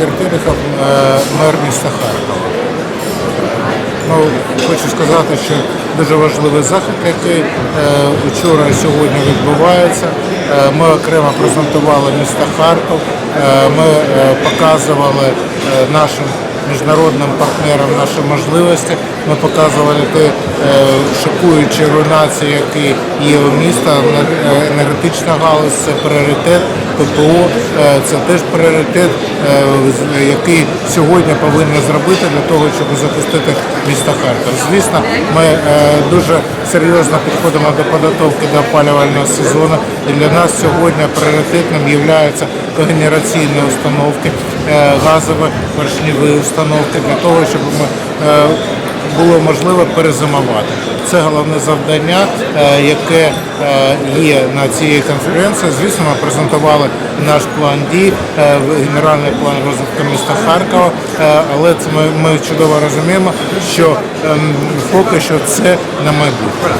Терехов, мер міста Харкова. Ну, хочу сказати, що дуже важливий захід, який е, вчора і сьогодні відбувається. Е, ми окремо презентували місто Харків, е, ми е, показували е, нашим міжнародним партнерам наші можливості. Ми показували ті е, шокуючі руйнації, які є у міста. Е, Енергетична галузь це пріоритет. ППО е, це теж пріоритет, який сьогодні повинні зробити для того, щоб захистити місто Харків. Звісно, ми дуже серйозно підходимо до підготовки до опалювального сезону. І для нас сьогодні пріоритетним є когенераційні установки, газові поршневі установки для того, щоб ми е, було можливо перезимувати. Це головне завдання, е, яке е, є на цій конференції. Звісно, ми презентували наш план дій, е, генеральний план розвитку міста Харкова, е, але це ми, ми чудово розуміємо, що ем, поки що це на майбутнє.